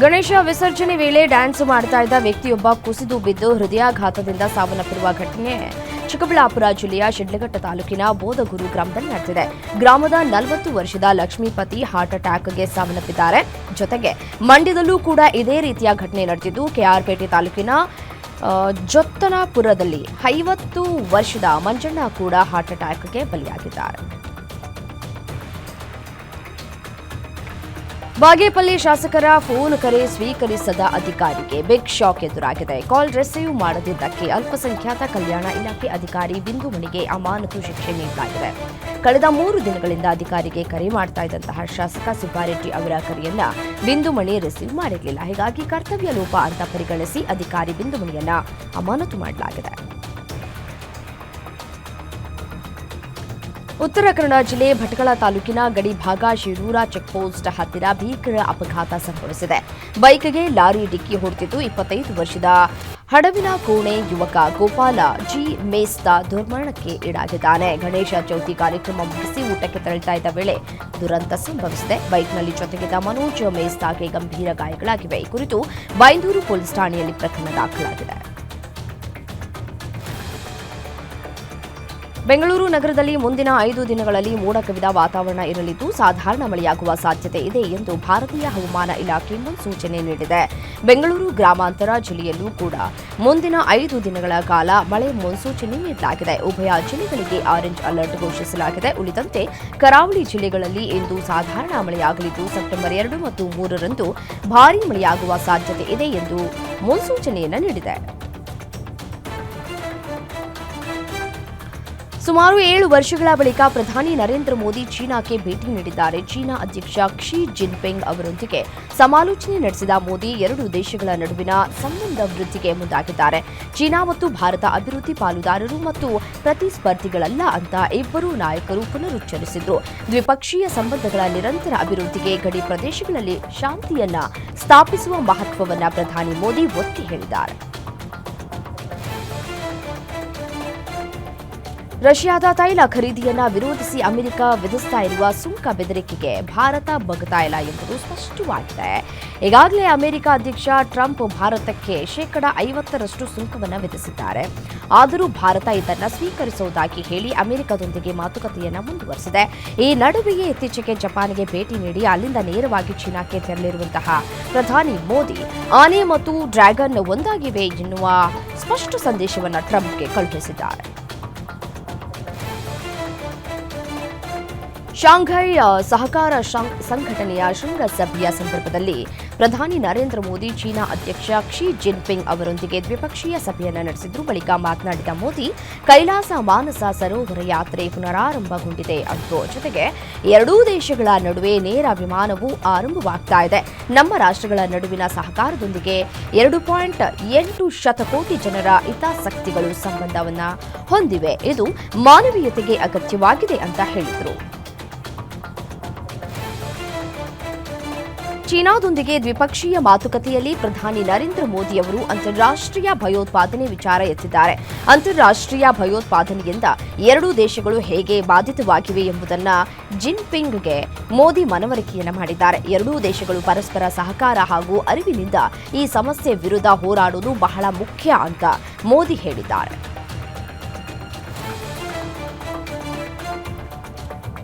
ಗಣೇಶ ವಿಸರ್ಜನೆ ವೇಳೆ ಡ್ಯಾನ್ಸ್ ಮಾಡ್ತಾ ಇದ್ದ ವ್ಯಕ್ತಿಯೊಬ್ಬ ಕುಸಿದು ಬಿದ್ದು ಹೃದಯಾಘಾತದಿಂದ ಸಾವನ್ನಪ್ಪಿರುವ ಘಟನೆ ಚಿಕ್ಕಬಳ್ಳಾಪುರ ಜಿಲ್ಲೆಯ ಶಿಡ್ಲಘಟ್ಟ ತಾಲೂಕಿನ ಬೋಧಗುರು ಗ್ರಾಮದಲ್ಲಿ ನಡೆದಿದೆ. ಗ್ರಾಮದ ನಲವತ್ತು ವರ್ಷದ ಲಕ್ಷ್ಮೀಪತಿ ಹಾರ್ಟ್ ಅಟ್ಯಾಕ್ಗೆ ಸಾವನ್ನಪ್ಪಿದ್ದಾರೆ. ಜೊತೆಗೆ ಮಂಡ್ಯದಲ್ಲೂ ಕೂಡ ಇದೇ ರೀತಿಯ ಘಟನೆ ನಡೆದಿದ್ದು, ಕೆಆರ್ಪೇಟೆ ತಾಲೂಕಿನ ಜೊತ್ತನಾಪುರದಲ್ಲಿ ಐವತ್ತು ವರ್ಷದ ಮಂಜಣ್ಣ ಕೂಡ ಹಾರ್ಟ್ ಅಟ್ಯಾಕ್ಗೆ ಬಲಿಯಾಗಿದ್ದಾರೆ. ಬಾಗೇಪಲ್ಲಿ ಶಾಸಕರ ಫೋನ್ ಕರೆ ಸ್ವೀಕರಿಸದ ಅಧಿಕಾರಿಗೆ ಬಿಗ್ ಶಾಕ್ ಎದುರಾಗಿದೆ. ಕಾಲ್ ರಿಸೀವ್ ಮಾಡದಿದ್ದಕ್ಕೆ ಅಲ್ಪಸಂಖ್ಯಾತ ಕಲ್ಯಾಣ ಇಲಾಖೆ ಅಧಿಕಾರಿ ಬಿಂದುಮಣಿಗೆ ಅಮಾನತು ಶಿಕ್ಷೆ ನೀಡಲಾಗಿದೆ. ಕಳೆದ ಮೂರು ದಿನಗಳಿಂದ ಅಧಿಕಾರಿಗೆ ಕರೆ ಮಾಡ್ತಾ ಇದ್ದಂತಹ ಶಾಸಕ ಸುಬ್ಬಾರೆಡ್ಡಿ ಅವರ ಕರೆಯನ್ನ ಬಿಂದುಮಣಿ ರಿಸೀವ್ ಮಾಡಿರಲಿಲ್ಲ. ಹೀಗಾಗಿ ಕರ್ತವ್ಯ ಲೋಪ ಅಂತ ಪರಿಗಣಿಸಿ ಅಧಿಕಾರಿ ಬಿಂದುಮಣಿಯನ್ನ ಅಮಾನತು ಮಾಡಲಾಗಿದೆ. ಉತ್ತರ ಕನ್ನಡ ಜಿಲ್ಲೆ ಭಟ್ಕಳ ತಾಲೂಕಿನ ಗಡಿ ಭಾಗ ಶಿರೂರ ಚೆಕ್ಪೋಸ್ಟ್ ಹತ್ತಿರ ಭೀಕರ ಅಪಘಾತ ಸಂಭವಿಸಿದೆ. ಬೈಕ್ಗೆ ಲಾರಿ ಡಿಕ್ಕಿ ಹೊಡೆದಿದ್ದು ಇಪ್ಪತ್ತೈದು ವರ್ಷದ ಹಡವಿನ ಕೋಣೆ ಯುವಕ ಗೋಪಾಲ ಜಿ. ಮೇಸ್ತಾ ದುರ್ಮರಣಕ್ಕೆ ಈಡಾಗಿದ್ದಾನೆ. ಗಣೇಶ ಚೌತಿ ಕಾರ್ಯಕ್ರಮ ಮುಗಿಸಿ ಊಟಕ್ಕೆ ತೆರಳುತ್ತಾ ಇದ್ದ ವೇಳೆ ದುರಂತ ಸಂಭವಿಸಿದೆ. ಬೈಕ್ನಲ್ಲಿ ಜೊತೆಗಿದ್ದ ಮನೋಜ್ ಮೇಸ್ತಾಗೆ ಗಂಭೀರ ಗಾಯಗಳಾಗಿವೆ. ಈ ಕುರಿತು ಬೈಂದೂರು ಪೊಲೀಸ್ ಠಾಣೆಯಲ್ಲಿ ಪ್ರಕರಣ ದಾಖಲಾಗಿದೆ. ಬೆಂಗಳೂರು ನಗರದಲ್ಲಿ ಮುಂದಿನ ಐದು ದಿನಗಳಲ್ಲಿ ಮೋಡ ಕವಿದ ವಾತಾವರಣ ಇರಲಿದ್ದು, ಸಾಧಾರಣ ಮಳೆಯಾಗುವ ಸಾಧ್ಯತೆ ಇದೆ ಎಂದು ಭಾರತೀಯ ಹವಾಮಾನ ಇಲಾಖೆ ಮುನ್ಸೂಚನೆ ನೀಡಿದೆ. ಬೆಂಗಳೂರು ಗ್ರಾಮಾಂತರ ಜಿಲ್ಲೆಯಲ್ಲೂ ಕೂಡ ಮುಂದಿನ ಐದು ದಿನಗಳ ಕಾಲ ಮಳೆ ಮುನ್ಸೂಚನೆ ನೀಡಲಾಗಿದೆ ಉಭಯ ಜಿಲ್ಲೆಗಳಿಗೆ ಆರೆಂಜ್ ಅಲರ್ಟ್ ಘೋಷಿಸಲಾಗಿದೆ. ಉಳಿದಂತೆ ಕರಾವಳಿ ಜಿಲ್ಲೆಗಳಲ್ಲಿ ಇಂದು ಸಾಧಾರಣ ಮಳೆಯಾಗಲಿದ್ದು, ಸೆಪ್ಟೆಂಬರ್ ಎರಡು ಮತ್ತು ಮೂರರಂದು ಭಾರೀ ಮಳೆಯಾಗುವ ಸಾಧ್ಯತೆ ಇದೆ ಎಂದು ಮುನ್ಸೂಚನೆಯನ್ನು ನೀಡಿದೆ. ಸುಮಾರು ಏಳು ವರ್ಷಗಳ ಬಳಿಕ ಪ್ರಧಾನಿ ನರೇಂದ್ರ ಮೋದಿ ಚೀನಾಕ್ಕೆ ಭೇಟಿ ನೀಡಿದ್ದಾರೆ. ಚೀನಾ ಅಧ್ಯಕ್ಷ ಕ್ಷಿ ಜಿನ್ಪಿಂಗ್ ಅವರೊಂದಿಗೆ ಸಮಾಲೋಚನೆ ನಡೆಸಿದ ಮೋದಿ ಎರಡು ದೇಶಗಳ ನಡುವಿನ ಸಂಬಂಧ ವೃದ್ಧಿಗೆ ಮುಂದಾಗಿದ್ದಾರೆ. ಚೀನಾ ಮತ್ತು ಭಾರತ ಅಭಿವೃದ್ಧಿ ಪಾಲುದಾರರು ಮತ್ತು ಪ್ರತಿಸ್ಪರ್ಧಿಗಳಲ್ಲ ಅಂತ ಇಬ್ಬರೂ ನಾಯಕರು ಪುನರುಚ್ಚರಿಸಿದ್ರು. ದ್ವಿಪಕ್ಷೀಯ ಸಂಬಂಧಗಳ ನಿರಂತರ ಅಭಿವೃದ್ಧಿಗೆ ಗಡಿ ಪ್ರದೇಶಗಳಲ್ಲಿ ಶಾಂತಿಯನ್ನ ಸ್ಥಾಪಿಸುವ ಮಹತ್ವವನ್ನು ಪ್ರಧಾನಿ ಮೋದಿ ಒತ್ತಿ ಹೇಳಿದ್ದಾರೆ. ರಷ್ಯಾದ ತೈಲ ಖರೀದಿಯನ್ನ ವಿರೋಧಿಸಿ ಅಮೆರಿಕ ವಿಧಿಸ್ತಾ ಇರುವ ಸುಂಕ ಬೆದರಿಕೆಗೆ ಭಾರತ ಬಗ್ತಾ ಇಲ್ಲ ಎಂಬುದು ಸ್ಪಷ್ಟವಾಗಿದೆ. ಈಗಾಗಲೇ ಅಮೆರಿಕ ಅಧ್ಯಕ್ಷ ಟ್ರಂಪ್ ಭಾರತಕ್ಕೆ ಶೇಕಡ ಐವತ್ತರಷ್ಟು ಸುಂಕವನ್ನು ವಿಧಿಸಿದ್ದಾರೆ. ಆದರೂ ಭಾರತ ಇದನ್ನು ಸ್ವೀಕರಿಸುವುದಾಗಿ ಹೇಳಿ ಅಮೆರಿಕದೊಂದಿಗೆ ಮಾತುಕತೆಯನ್ನು ಮುಂದುವರೆಸಿದೆ. ಈ ನಡುವೆಯೇ ಇತ್ತೀಚೆಗೆ ಜಪಾನ್ಗೆ ಭೇಟಿ ನೀಡಿ ಅಲ್ಲಿಂದ ನೇರವಾಗಿ ಚೀನಾಕ್ಕೆ ತೆರಳಿರುವಂತಹ ಪ್ರಧಾನಿ ಮೋದಿ, ಆನೆ ಮತ್ತು ಡ್ರ್ಯಾಗನ್ ಒಂದಾಗಿವೆ ಎನ್ನುವ ಸ್ಪಷ್ಟ ಸಂದೇಶವನ್ನು ಟ್ರಂಪ್ಗೆ ಕಳುಹಿಸಿದ್ದಾರೆ. ಶಾಂಘೈ ಸಹಕಾರ ಸಂಘಟನೆಯ ಶೃಂಗಸಭೆಯ ಸಂದರ್ಭದಲ್ಲಿ ಪ್ರಧಾನಿ ನರೇಂದ್ರ ಮೋದಿ, ಚೀನಾ ಅಧ್ಯಕ್ಷ ಕ್ಷಿ ಜಿನ್ಪಿಂಗ್ ಅವರೊಂದಿಗೆ ದ್ವಿಪಕ್ಷೀಯ ಸಭೆಯನ್ನು ನಡೆಸಿದ್ರು. ಬಳಿಕ ಮಾತನಾಡಿದ ಮೋದಿ, ಕೈಲಾಸ ಮಾನಸ ಸರೋವರ ಯಾತ್ರೆ ಪುನರಾರಂಭಗೊಂಡಿದೆ ಅಂದ್ರು. ಜೊತೆಗೆ ಎರಡೂ ದೇಶಗಳ ನಡುವೆ ನೇರ ವಿಮಾನವು ಆರಂಭವಾಗ್ತಾ ಇದೆ. ನಮ್ಮ ರಾಷ್ಟ್ರಗಳ ನಡುವಿನ ಸಹಕಾರದೊಂದಿಗೆ ಎರಡು ಪಾಯಿಂಟ್ ಎಂಟು ಶತಕೋಟಿ ಜನರ ಹಿತಾಸಕ್ತಿಗಳು ಸಂಬಂಧವನ್ನು ಹೊಂದಿವೆ. ಇದು ಮಾನವೀಯತೆಗೆ ಅಗತ್ಯವಾಗಿದೆ ಅಂತ ಹೇಳಿದರು. ಚೀನಾದೊಂದಿಗೆ ದ್ವಿಪಕ್ಷೀಯ ಮಾತುಕತೆಯಲ್ಲಿ ಪ್ರಧಾನಿ ನರೇಂದ್ರ ಮೋದಿ ಅವರು ಅಂತಾರಾಷ್ಟ್ರೀಯ ಭಯೋತ್ಪಾದನೆ ವಿಚಾರ ಎತ್ತಿದ್ದಾರೆ. ಅಂತಾರಾಷ್ಟ್ರೀಯ ಭಯೋತ್ಪಾದನೆಯಿಂದ ಎರಡೂ ದೇಶಗಳು ಹೇಗೆ ಬಾಧಿತವಾಗಿವೆ ಎಂಬುದನ್ನ ಜಿನ್ಪಿಂಗ್ಗೆ ಮೋದಿ ಮನವರಿಕೆಯನ್ನು ಮಾಡಿದ್ದಾರೆ. ಎರಡೂ ದೇಶಗಳು ಪರಸ್ಪರ ಸಹಕಾರ ಹಾಗೂ ಅರಿವಿನಿಂದ ಈ ಸಮಸ್ಯೆ ವಿರುದ್ಧ ಹೋರಾಡುವುದು ಬಹಳ ಮುಖ್ಯ ಅಂತ ಮೋದಿ ಹೇಳಿದ್ದಾರೆ.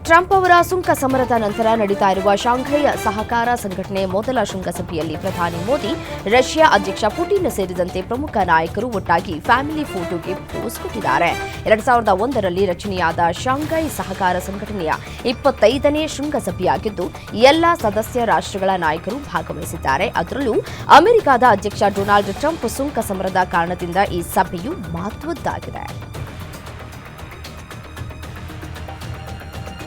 ಟ್ರಂಪ್ ಅವರ ಸುಂಕ ಸಮರದ ನಂತರ ನಡೀತಾ ಇರುವ ಶಾಂಘೈ ಸಹಕಾರ ಸಂಘಟನೆ ಮೊದಲ ಶೃಂಗಸಭೆಯಲ್ಲಿ ಪ್ರಧಾನಿ ಮೋದಿ, ರಷ್ಯಾ ಅಧ್ಯಕ್ಷ ಪುಟಿನ್ ಸೇರಿದಂತೆ ಪ್ರಮುಖ ನಾಯಕರು ಒಟ್ಟಾಗಿ ಫ್ಯಾಮಿಲಿ ಫೋಟೋಗೆ ಪೋಸ್ ಕೊಟ್ಟಿದ್ದಾರೆ. ಎರಡ್ ಸಾವಿರದ ಒಂದರಲ್ಲಿ ರಚನೆಯಾದ ಶಾಂಘೈ ಸಹಕಾರ ಸಂಘಟನೆಯ ಇಪ್ಪತ್ತೈದನೇ ಶೃಂಗಸಭೆಯಾಗಿದ್ದು, ಎಲ್ಲ ಸದಸ್ಯ ರಾಷ್ಟ್ರಗಳ ನಾಯಕರು ಭಾಗವಹಿಸಿದ್ದಾರೆ. ಅದರಲ್ಲೂ ಅಮೆರಿಕದ ಅಧ್ಯಕ್ಷ ಡೊನಾಲ್ಡ್ ಟ್ರಂಪ್ ಸುಂಕ ಸಮರದ ಕಾರಣದಿಂದ ಈ ಸಭೆಯು ಮಹತ್ವದ್ದಾಗಿದೆ.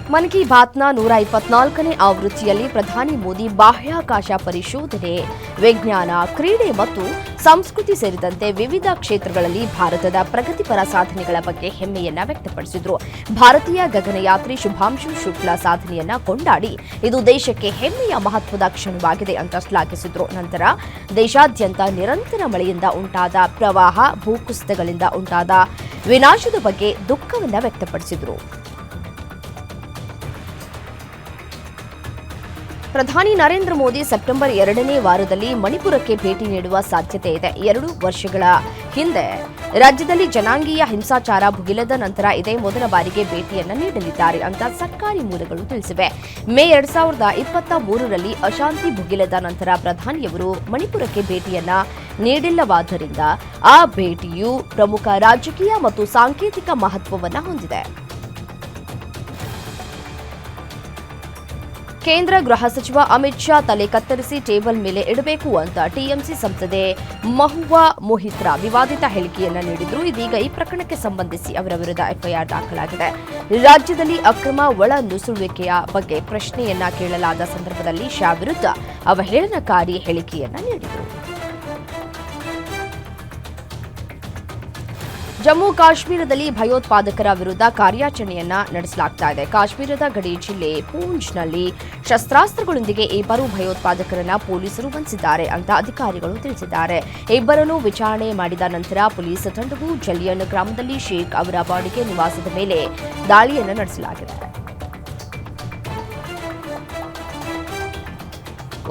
ಮನ್ ಕಿ ಬಾತ್ನ ನೂರ ಇಪ್ಪತ್ನಾಲ್ಕನೇ ಆವೃತ್ತಿಯಲ್ಲಿ ಪ್ರಧಾನಿ ಮೋದಿ ಬಾಹ್ಯಾಕಾಶ ಪರಿಶೋಧನೆ, ವಿಜ್ಞಾನ, ಕ್ರೀಡೆ ಮತ್ತು ಸಂಸ್ಕೃತಿ ಸೇರಿದಂತೆ ವಿವಿಧ ಕ್ಷೇತ್ರಗಳಲ್ಲಿ ಭಾರತದ ಪ್ರಗತಿಪರ ಸಾಧನೆಗಳ ಬಗ್ಗೆ ಹೆಮ್ಮೆಯನ್ನ ವ್ಯಕ್ತಪಡಿಸಿದರು. ಭಾರತೀಯ ಗಗನಯಾತ್ರಿ ಶುಭಾಂಶು ಶುಕ್ಲಾ ಸಾಧನೆಯನ್ನ ಕೊಂಡಾಡಿ ಇದು ದೇಶಕ್ಕೆ ಹೆಮ್ಮೆಯ ಮಹತ್ವದ ಕ್ಷಣವಾಗಿದೆ ಅಂತ ಶ್ಲಾಘಿಸಿದ್ರು. ನಂತರ ದೇಶಾದ್ಯಂತ ನಿರಂತರ ಮಳೆಯಿಂದ ಉಂಟಾದ ಪ್ರವಾಹ, ಭೂಕುಸಿತಗಳಿಂದ ಉಂಟಾದ ವಿನಾಶದ ಬಗ್ಗೆ ದುಃಖವನ್ನ ವ್ಯಕ್ತಪಡಿಸಿದ್ರು. ಪ್ರಧಾನಿ ನರೇಂದ್ರ ಮೋದಿ ಸೆಪ್ಟೆಂಬರ್ ಎರಡನೇ ವಾರದಲ್ಲಿ ಮಣಿಪುರಕ್ಕೆ ಭೇಟಿ ನೀಡುವ ಸಾಧ್ಯತೆ ಇದೆ. ಎರಡು ವರ್ಷಗಳ ಹಿಂದೆ ರಾಜ್ಯದಲ್ಲಿ ಜನಾಂಗೀಯ ಹಿಂಸಾಚಾರ ಭುಗಿಲದ ನಂತರ ಇದೇ ಮೊದಲ ಬಾರಿಗೆ ಭೇಟಿಯನ್ನು ನೀಡಲಿದ್ದಾರೆ ಅಂತ ಸರ್ಕಾರಿ ಮೂಲಗಳು ತಿಳಿಸಿವೆ. ಮೇ ಎರಡ್ ಸಾವಿರದ ಇಪ್ಪತ್ತ ಮೂರರಲ್ಲಿ ಅಶಾಂತಿ ಭುಗಿಲದ ನಂತರ ಪ್ರಧಾನಿಯವರು ಮಣಿಪುರಕ್ಕೆ ಭೇಟಿಯನ್ನ ನೀಡಿಲ್ಲವಾದ್ದರಿಂದ ಆ ಭೇಟಿಯು ಪ್ರಮುಖ ರಾಜಕೀಯ ಮತ್ತು ಸಾಂಕೇತಿಕ ಮಹತ್ವವನ್ನು ಹೊಂದಿದೆ. ಕೇಂದ್ರ ಗೃಹ ಸಚಿವ ಅಮಿತ್ ಶಾ ತಲೆ ಕತ್ತರಿಸಿ ಟೇಬಲ್ ಮೇಲೆ ಇಡಬೇಕು ಅಂತ ಟಿಎಂಸಿ ಸಂಸದೆ ಮಹುವಾ ಮೊಹಿತ್ರಾ ವಿವಾದಿತ ಹೇಳಿಕೆಯನ್ನ ನೀಡಿದ್ರು. ಇದೀಗ ಈ ಪ್ರಕರಣಕ್ಕೆ ಸಂಬಂಧಿಸಿ ಅವರ ವಿರುದ್ಧ ಎಫ್ಐಆರ್ ದಾಖಲಾಗಿದೆ. ರಾಜ್ಯದಲ್ಲಿ ಅಕ್ರಮ ಒಳ ನುಸುಳುವಿಕೆಯ ಬಗ್ಗೆ ಪ್ರಶ್ನೆಯನ್ನ ಕೇಳಲಾದ ಸಂದರ್ಭದಲ್ಲಿ ಶಾ ವಿರುದ್ಧ ಅವಹೇಳನಕಾರಿ ಹೇಳಿಕೆಯನ್ನ ನೀಡಿದರು. ಜಮ್ಮು ಕಾಶ್ಮೀರದಲ್ಲಿ ಭಯೋತ್ಪಾದಕರ ವಿರುದ್ಧ ಕಾರ್ಯಾಚರಣೆಯನ್ನ ನಡೆಸಲಾಗ್ತಾ ಇದೆ. ಕಾಶ್ಮೀರದ ಗಡಿ ಜಿಲ್ಲೆ ಪೂಂಚ್ನಲ್ಲಿ ಶಸ್ತ್ರಾಸ್ತ್ರಗಳೊಂದಿಗೆ ಇಬ್ಬರು ಭಯೋತ್ಪಾದಕರನ್ನ ಪೊಲೀಸರು ಬಂಧಿಸಿದ್ದಾರೆ ಅಂತ ಅಧಿಕಾರಿಗಳು ತಿಳಿಸಿದ್ದಾರೆ. ಇಬ್ಬರನ್ನು ವಿಚಾರಣೆ ಮಾಡಿದ ನಂತರ ಪೊಲೀಸ್ ತಂಡವು ಜಲಿಯನ್ ಗ್ರಾಮದಲ್ಲಿ ಶೇಖ್ ಅವರ ಬಾಡಿಗೆ ನಿವಾಸದ ಮೇಲೆ ದಾಳಿಯನ್ನು ನಡೆಸಲಾಗಿದೆ.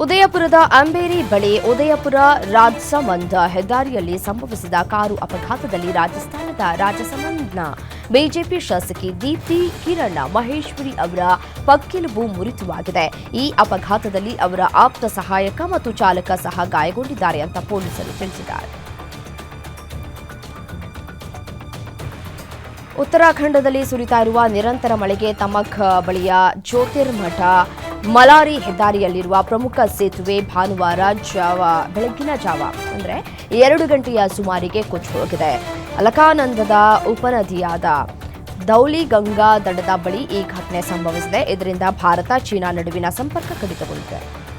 ಉದಯಪುರದ ಅಂಬೇರಿ ಬಳಿ ಉದಯಪುರ ರಾಜಸಮಂದ ಹೆದ್ದಾರಿಯಲ್ಲಿ ಸಂಭವಿಸಿದ ಕಾರು ಅಪಘಾತದಲ್ಲಿ ರಾಜಸ್ಥಾನದ ರಾಜಸಮಂದ್ನ ಬಿಜೆಪಿ ಶಾಸಕಿ ದೀಪ್ತಿ ಕಿರಣ್ ಮಹೇಶ್ವರಿ ಅವರ ಪಕ್ಕೆಲುಬು ಮುರಿತವಾಗಿದೆ. ಈ ಅಪಘಾತದಲ್ಲಿ ಅವರ ಆಪ್ತ ಸಹಾಯಕ ಮತ್ತು ಚಾಲಕ ಸಹ ಗಾಯಗೊಂಡಿದ್ದಾರೆ ಅಂತ ಪೊಲೀಸರು ತಿಳಿಸಿದ್ದಾರೆ. ಉತ್ತರಾಖಂಡದಲ್ಲಿ ಸುರಿತಾ ಇರುವ ನಿರಂತರ ಮಳೆಗೆ ತಮಖ್ ಬಳಿಯ ಜ್ಯೋತಿರ್ಮಠ ಮಲಾರಿ ಹೆದ್ದಾರಿಯಲ್ಲಿರುವ ಪ್ರಮುಖ ಸೇತುವೆ ಭಾನುವಾರ ಜಾವ, ಬೆಳಗ್ಗಿನ ಜಾವ, ಅಂದರೆ ಎರಡು ಗಂಟೆಯ ಸುಮಾರಿಗೆ ಕೊಚ್ಚಿ ಹೋಗಿದೆ. ಅಲಕಾನಂದದ ಉಪನದಿಯಾದ ದೌಲಿಗಂಗಾ ದಡದ ಬಳಿ ಈ ಘಟನೆ ಸಂಭವಿಸಿದೆ. ಇದರಿಂದ ಭಾರತ, ಚೀನಾ ನಡುವಿನ ಸಂಪರ್ಕ ಕಡಿತಗೊಂಡಿದೆ.